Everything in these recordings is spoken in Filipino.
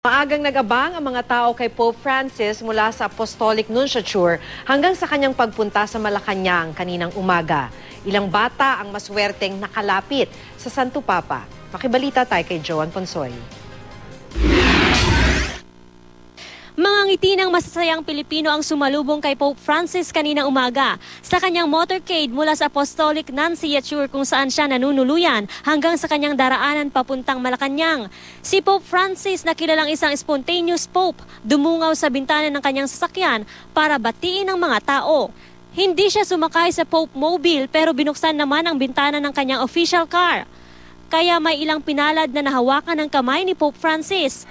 Maagang nagabang ang mga tao kay Pope Francis mula sa Apostolic Nunciature hanggang sa kanyang pagpunta sa Malacanang kaninang umaga. Ilang bata ang maswerteng nakalapit sa Santo Papa. Makibalita tayo kay Joan Ponsoy. Mga ngiti ng masasayang Pilipino ang sumalubong kay Pope Francis kaninang umaga sa kanyang motorcade mula sa Apostolic Nunciature kung saan siya nanunuluyan hanggang sa kanyang daraanan papuntang Malacanang. Si Pope Francis na kilalang isang spontaneous Pope dumungaw sa bintana ng kanyang sasakyan para batiin ang mga tao. Hindi siya sumakay sa Pope Mobile pero binuksan naman ang bintana ng kanyang official car. Kaya may ilang pinalad na nahawakan ng kamay ni Pope Francis.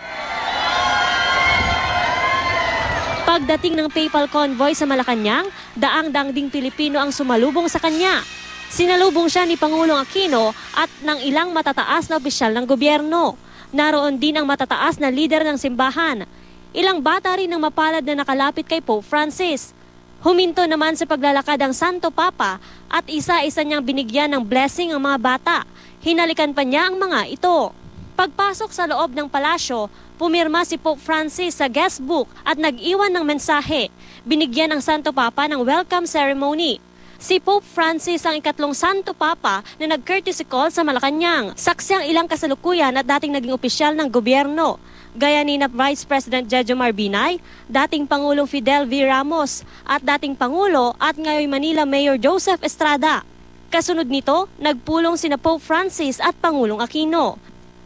Pagdating ng PayPal convoy sa Malacanang, daang-dang ding Pilipino ang sumalubong sa kanya. Sinalubong siya ni Pangulong Aquino at ng ilang matataas na opisyal ng gobyerno. Naroon din ang matataas na lider ng simbahan. Ilang bata rin ang mapalad na nakalapit kay Pope Francis. Huminto naman sa paglalakad ang Santo Papa at isa-isa niyang binigyan ng blessing ang mga bata. Hinalikan pa niya ang mga ito. Pagpasok sa loob ng palasyo, pumirma si Pope Francis sa guest book at nag-iwan ng mensahe. Binigyan ng Santo Papa ng welcome ceremony. Si Pope Francis ang ikatlong Santo Papa na nag-courtesy call sa Malacanang. Saksi ang ilang kasalukuyan at dating naging opisyal ng gobyerno. Gaya ni Vice President Jejo Marbinay, dating Pangulong Fidel V. Ramos, at dating Pangulo at ngayon Manila Mayor Joseph Estrada. Kasunod nito, nagpulong sina Pope Francis at Pangulong Aquino.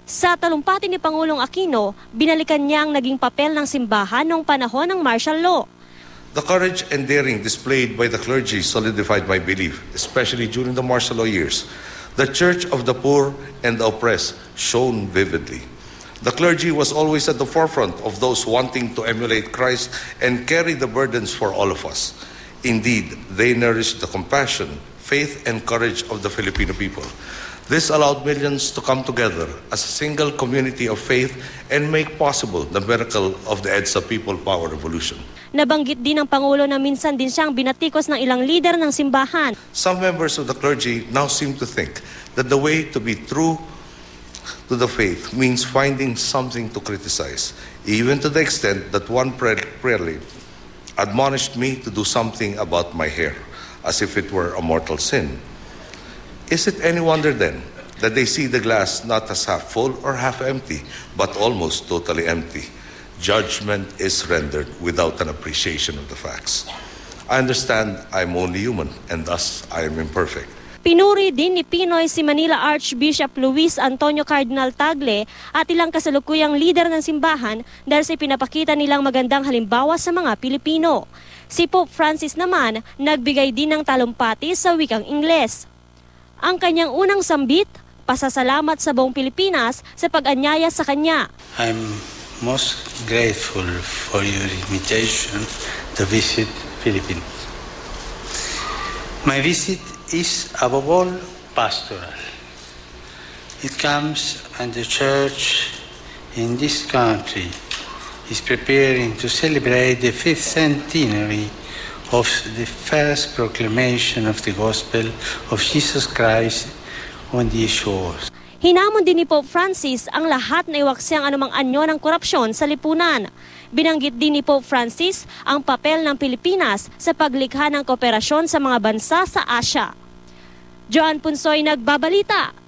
Sa talumpati ni Pangulong Aquino, binalikan niya ang naging papel ng simbahan noong panahon ng martial law. The courage and daring displayed by the clergy solidified my belief, especially during the martial law years. The church of the poor and the oppressed shone vividly. The clergy was always at the forefront of those wanting to emulate Christ and carry the burdens for all of us. Indeed, they nourished the compassion, faith, and courage of the Filipino people. This allowed millions to come together as a single community of faith and make possible the miracle of the EDSA People Power Revolution. Nabanggit din ng Pangulo na minsan din siyang binatikos ng ilang leader ng simbahan. Some members of the clergy now seem to think that the way to be true to the faith means finding something to criticize, even to the extent that one prayerly admonished me to do something about my hair, as if it were a mortal sin. Is it any wonder then that they see the glass not as half full or half empty, but almost totally empty? Judgment is rendered without an appreciation of the facts. I understand I'm only human and thus I am imperfect. Pinuri din ni Pinoy si Manila Archbishop Luis Antonio Cardinal Tagle at ilang kasalukuyang lider ng simbahan dahil sa pinapakita nilang magandang halimbawa sa mga Pilipino. Si Pope Francis naman nagbigay din ng talumpati sa wikang Ingles. Ang kanyang unang sambit, pasasalamat sa buong Pilipinas sa pag-anyaya sa kanya. I'm most grateful for your invitation to visit Philippines. My visit is above all pastoral. It comes and the church in this country is preparing to celebrate the fifth centenary of the first proclamation of the gospel of Jesus Christ on the shores. Hinamon din ni Pope Francis ang lahat na iwaksi ang anumang anyo ng korupsyon sa lipunan. Binanggit din ni Pope Francis ang papel ng Pilipinas sa paglikha ng kooperasyon sa mga bansa sa Asya. Joan Punsoy nagbabalita